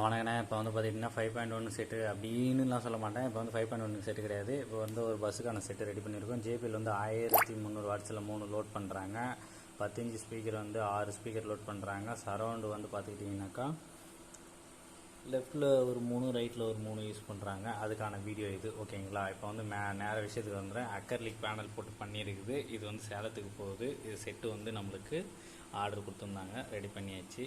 வணக்கண்ணே இப்போ வந்து பார்த்திங்கன்னா ஃபைவ் பாயிண்ட் ஒன் செட்டு அப்படின்னுலாம் சொல்ல மாட்டேன். இப்போ வந்து ஃபைவ் பாயிண்ட் ஒன் செட்டு கிடையாது. இப்போ வந்து ஒரு பஸ்ஸுக்கான செட்டு ரெடி பண்ணியிருக்கோம். ஜேபியில் வந்து ஆயிரத்தி முந்நூறு வாட்ஸில் மூணு லோட் பண்ணுறாங்க பத்தஞ்சு ஸ்பீக்கர் வந்து ஆறு ஸ்பீக்கர் லோட் பண்ணுறாங்க சரௌண்டு வந்து பார்த்துக்கிட்டிங்கனாக்கா லெஃப்ட்டில் ஒரு மூணு ரைட்டில் ஒரு மூணு யூஸ் பண்ணுறாங்க அதுக்கான வீடியோ இது. ஓகேங்களா இப்போ வந்து மே நேர விஷயத்துக்கு வந்துடுறேன். அக்கர்லிக் பேனல் போட்டு பண்ணியிருக்குது. இது வந்து சேலத்துக்கு போகுது. இது செட்டு வந்து நம்மளுக்கு ஆர்டர் கொடுத்துருந்தாங்க. ரெடி பண்ணியாச்சு.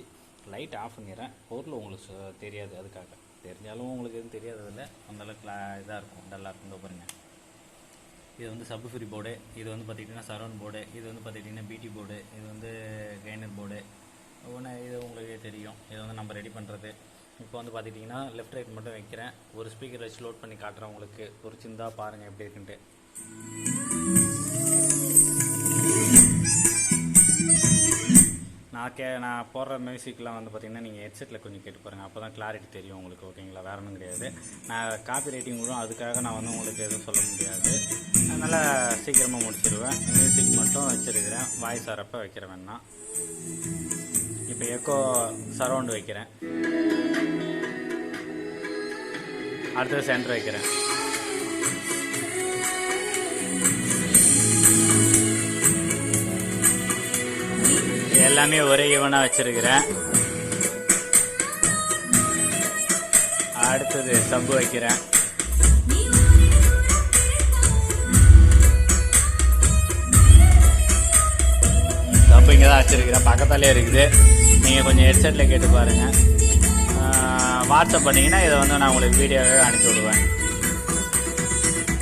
லைட் ஆஃப் பண்ணிடுறேன் பொருள் உங்களுக்கு தெரியாது அதுக்காக. தெரிஞ்சாலும் உங்களுக்கு எதுவும் தெரியாததில்ல. அந்தளவுக்கு இதாக இருக்கும். டல்லாக இருக்கும் இதோ பாருங்க. இது வந்து சப் ஃப்ரீ போர்டு இது வந்து பார்த்துக்கிட்டிங்கன்னா சரௌண்ட் போர்டு இது வந்து பார்த்துக்கிட்டிங்கன்னா பிடி போர்டு இது வந்து கெய்னர் போர்டு ஒன்று இது உங்களுக்கு தெரியும். இதை வந்து நம்ம ரெடி பண்ணுறது இப்போ வந்து பார்த்துக்கிட்டிங்கன்னா லெஃப்ட் ரைட் மட்டும் வைக்கிறேன். ஒரு ஸ்பீக்கர் வச்சு லோட் பண்ணி காட்டுறேன் உங்களுக்கு. ஒரு சிந்தா பாருங்கள் எப்படி இருக்குன்ட்டு. நான் கே நான் போடுற மியூசிக்லாம் வந்து பார்த்தீங்கன்னா நீங்கள் ஹெட்செட்டில் கொஞ்சம் கேட்டு பாருங்கள் அப்போ தான் கிளாரிட்டி தெரியும் உங்களுக்கு ஓகேங்களா வேற ஒன்றும் கிடையாது. நான் காப்பி ரைட்டிங் கூட அதுக்காக நான் வந்து உங்களுக்கு எதுவும் சொல்ல முடியாது. அதனால் சீக்கிரமாக முடிச்சிடுவேன் மியூசிக் மட்டும் வச்சுருக்கிறேன். வாய்ஸ் வரப்போ வைக்கிறேன் வேணா இப்போ எக்கோ சரௌண்டு வைக்கிறேன். அடுத்தது சென்டர் வைக்கிறேன். எல்லாமே ஒரே ஈவனாக வச்சிருக்கிறேன். அடுத்தது சப்பு வைக்கிறேன். சப்பு இங்கே தான் வச்சிருக்கிறேன். பக்கத்தாலே இருக்குது. நீங்கள் கொஞ்சம் ஹெட்செட்டில் கேட்டு பாருங்கள் வாட்ஸ்அப் பண்ணீங்கன்னா இதை வந்து நான் உங்களுக்கு வீடியோவே அனுப்பி விடுவேன்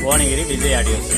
புவனகிரி விஜய் ஆடியோஸ்.